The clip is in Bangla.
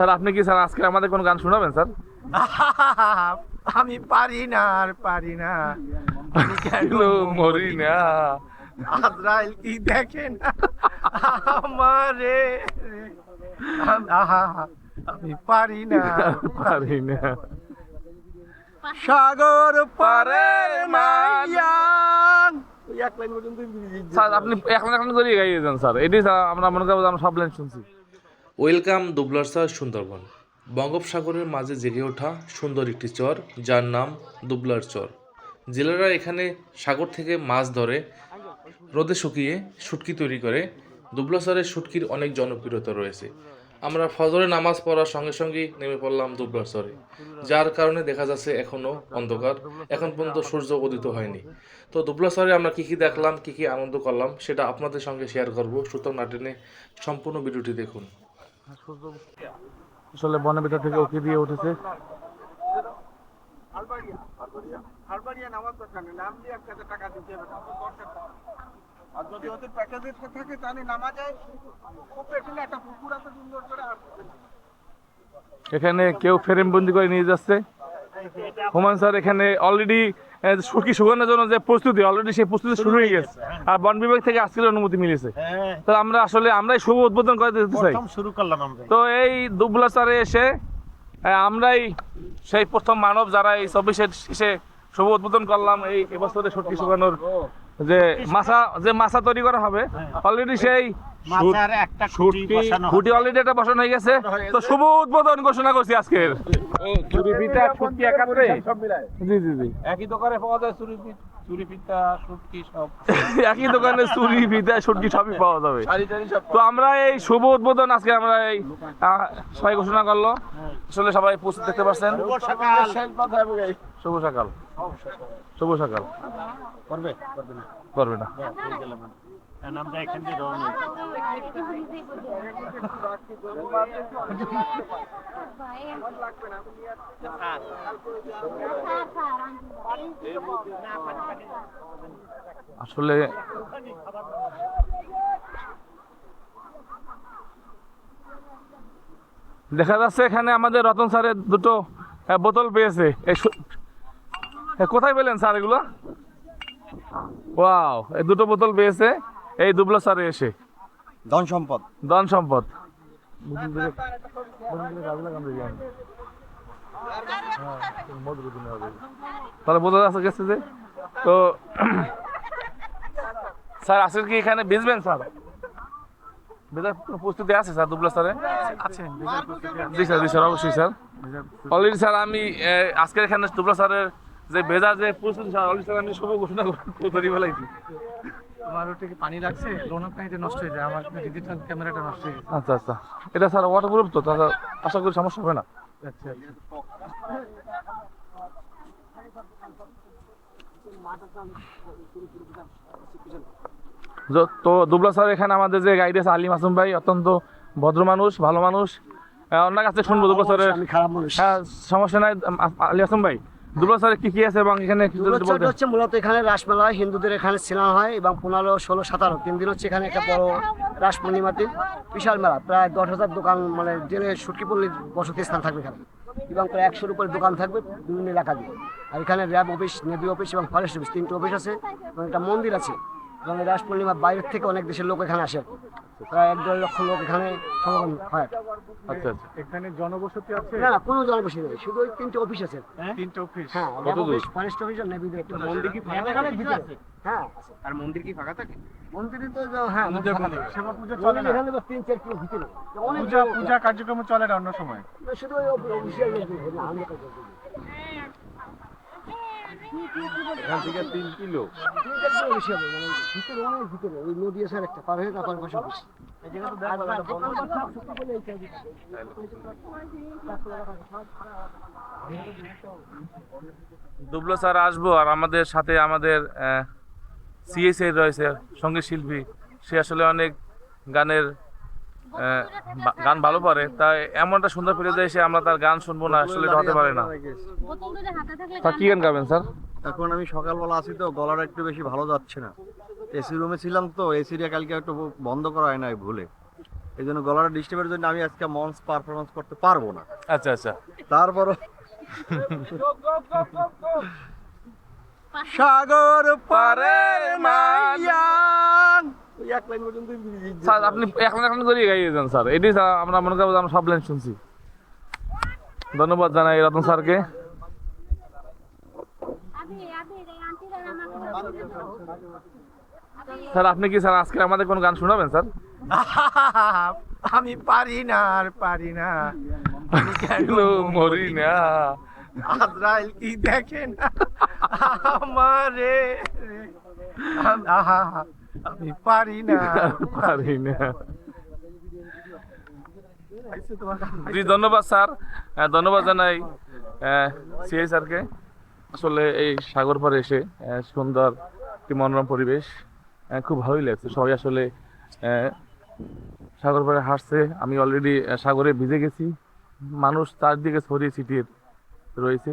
স্যার আপনি কি স্যার আজকে আমাদের কোনো গান শোনাবেন স্যার? আমি পারি না আর পারি না। কেন মরি না? আজরাইল কি দেখে না? আমারে আমি পারি না পারি না। সাগর পারে মাইয়া। ওই এক লাইন আপনি এখন এখন করে গাইয়ে যান স্যার। এটি স্যার আমরা মনে করব আমরা সব লাইন শুনছি। ওয়েলকাম দুবলারসার সুন্দরবন। বঙ্গোপসাগরের মাঝে জেগে ওঠা সুন্দর একটি চর, যার নাম দুবলার চর। জেলেরা এখানে সাগর থেকে মাছ ধরে, রোদে শুকিয়ে শুটকি তৈরি করে। দুবলাচরের শুটকির অনেক জনপ্রিয়তা রয়েছে। আমরা ফজরে নামাজ পড়ার সঙ্গে সঙ্গেই নেমে পড়লাম দুবলাচরে যার কারণে দেখা যাচ্ছে এখনও অন্ধকার। এখন পর্যন্ত সূর্য উদিত হয়নি। তো দুবলাচরে আমরা কী কী দেখলাম, কী কী আনন্দ করলাম, সেটা আপনাদের সঙ্গে শেয়ার করব। সুতরাং নাটেনে সম্পূর্ণ ভিডিওটি দেখুন। আসলে বনের ভিতর থেকে ওকে দিয়ে উঠেছে। এখানে কেউ ফ্রেম বন্দি করে নিয়ে যাচ্ছে। হুমান স্যার এখানে অলরেডি সুখী সুগন্ধের জন্য যে প্রস্তুতি অলরেডি সেই প্রস্তুতি শুরু হয়ে গেছে। আর বন বিভাগ থেকে আজকের অনুমতি মিলেছে। হ্যাঁ। তো আমরা আসলে আমরাই শুভ উদ্বোধন করে দিতে চাই। শুরু করলাম আমরা। তো এই দুবলা চারে এসে আমরাই সেই প্রথম মানব যারা এই চব্বিশের শেষে শুভ উদ্বোধন করলাম এই এবছরে সত্যি শুকানোর যে মাছা যে মাছা তৈরি করা হবে অলরেডি সেই খুঁটি বসানো হবে। খুঁটি অলরেডি এটা বসানো হয়ে গেছে। তো শুভ উদ্বোধন ঘোষণা করছি আজকের। চুরি পিঠা ছুটকি একাত্রে? জি জি জি। একই দোকানে পাওয়া যায় চুরি চুরি পিঠা শুটকি সব। একই দোকানে চুরি পিঠা ছুটকি সবই পাওয়া যাবে। তো আমরা এই শুভ উদ্বোধন আজকে আমরা এই সবাই ঘোষণা করল। আসলে সবাই প্রস্তুত দেখতে পাচ্ছেন শুভ সকাল। শুভ সকাল। করবে? করবে না। করবে না। থেকে রওনা আসলে দেখা যাচ্ছে এখানে আমাদের রতন স্যারের দুটো বোতল পেয়েছে। কোথায় পেলেন স্যার এগুলো? ওয়াও, এই দুটো বোতল পেয়েছে। এই দুবলো স্যারে এসে। ধন সম্পদ। ধন সম্পদ। তাহলে বোঝা যাচ্ছে গেছে যে। তো স্যার আজকে কি এখানে বেচবেন স্যার? কোনো প্রস্তুতি আছে স্যার দুবলা স্যারে? আছে জি স্যার জি স্যার অবশ্যই স্যার। অলরেডি স্যার আমি আজকের এখানে দুবলা স্যারের যে বেজার যে প্রস্তুতি স্যার অলরেডি স্যার আমি শুভ ঘোষণা করে ফেলাইছি। আমার ওটা কি পানি লাগছে? লোনার পানিতে নষ্ট হয়ে যায় আমার ডিজিটাল ক্যামেরাটা নষ্ট হয়ে গেছে। আচ্ছা আচ্ছা। এটা স্যার ওয়াটারপ্রুফ তো তাহলে আশা করি সমস্যা হবে না। আচ্ছা আচ্ছা। তো দুবলা স্যার এখানে আমাদের যে গাইড আছে আলী মাসুম ভাই অত্যন্ত ভদ্র মানুষ ভালো মানুষ। ওনার কাছে শুনব দুবলা স্যারের। খারাপ মানুষ। হ্যাঁ সমস্যা নাই আলী আসম ভাই। দুবলা স্যারের কি কি আছে এবং এখানে বলতেন? হচ্ছে মূলত এখানে রাসমেলা হয় হিন্দুদের এখানে সিনেমা হয় এবং পনেরো ষোলো সতেরো। তিন দিন হচ্ছে এখানে একটা বড় রাস পূর্ণিমার দিন। বিশাল মেলা প্রায় দশ হাজার দোকান মানে জেলে সুটকি পল্লীর বসতি স্থান থাকবে এখানে। এবং প্রায় একশোর উপরে দোকান থাকবে বিভিন্ন এলাকা দিয়ে। আর এখানে র্যাব অফিস নেভি অফিস এবং ফরেস্ট অফিস তিনটে অফিস আছে এবং একটা মন্দির আছে। এবং রাস পূর্ণিমার বাইরের থেকে অনেক দেশের লোক এখানে আসে। প্রায় এক দেড় লক্ষ লোক এখানে সমাগম হয়। আচ্ছা আচ্ছা। এখানে জনবসতি আছে? না কোনো জনবসতি নেই। শুধু ওই তিনটে অফিস আছে। তিনটে অফিস হ্যাঁ কত দূর? ফরেস্ট অফিস আর নেভি একটা মন্দির কি ফাঁকা থাকে? ভিতরে হ্যাঁ আর মন্দির কি ফাঁকা থাকে? মন্দিরে তো হ্যাঁ মন্দির সেবা পূজা চলে না? এখানে তো তিন চার কিলো ভিতরে। অনেক পূজা পূজা কার্যক্রম চলে না অন্য সময়? শুধু ওই অফিসিয়াল লোকগুলো, না, আমরা কাজ করি। দুবলো স্যার, আসব আর আমাদের সাথে আমাদের সিএসএ রয়েছে, সংগীত শিল্পী। সে আসলে অনেক গানের গান ভালো পারে তাই এমন একটা সুন্দর ফিরে যায় সে আমরা তার গান শুনব না আসলে এটা হতে পারে না। স্যার কি গান গাবেন স্যার? এখন আমি সকালবেলা আছি তো গলাটা একটু বেশি ভালো যাচ্ছে না। এসি রুমে ছিলাম তো এসিটা কালকে একটু বন্ধ করা হয় না ভুলে। এই জন্য গলাটা ডিস্টার্বের জন্য আমি আজকে মঞ্চ পারফরমেন্স করতে পারব না। আচ্ছা আচ্ছা। তারপরও সাগর পারের মাইয়া। ওই এক লাইন পর্যন্ত স্যার আপনি এখন এখন করে গাইয়ে যান স্যার। এটি স্যার আমরা মনে করব আমরা সব লাইন শুনছি। ধন্যবাদ জানাই রতন স্যারকে। স্যার আপনি কি স্যার আজকে আমাদের কোনো গান শোনাবেন স্যার? আমি পারি না আর পারি না। কেন মরি না। আজরাইল কি দেখে না? আমারে আহা, আমি পারি না। পারি না। জি ধন্যবাদ স্যার। ধন্যবাদ জানাই সিআই স্যারকে। আসলে এই সাগর পাড়ে এসে সুন্দর একটি মনোরম পরিবেশ খুব ভালোই লাগছে। সবাই আসলে সাগর পাড়ে হাসছে আমি অলরেডি সাগরে ভিজে গেছি। মানুষ চারদিকে ছড়িয়ে ছিটিয়ে রয়েছে।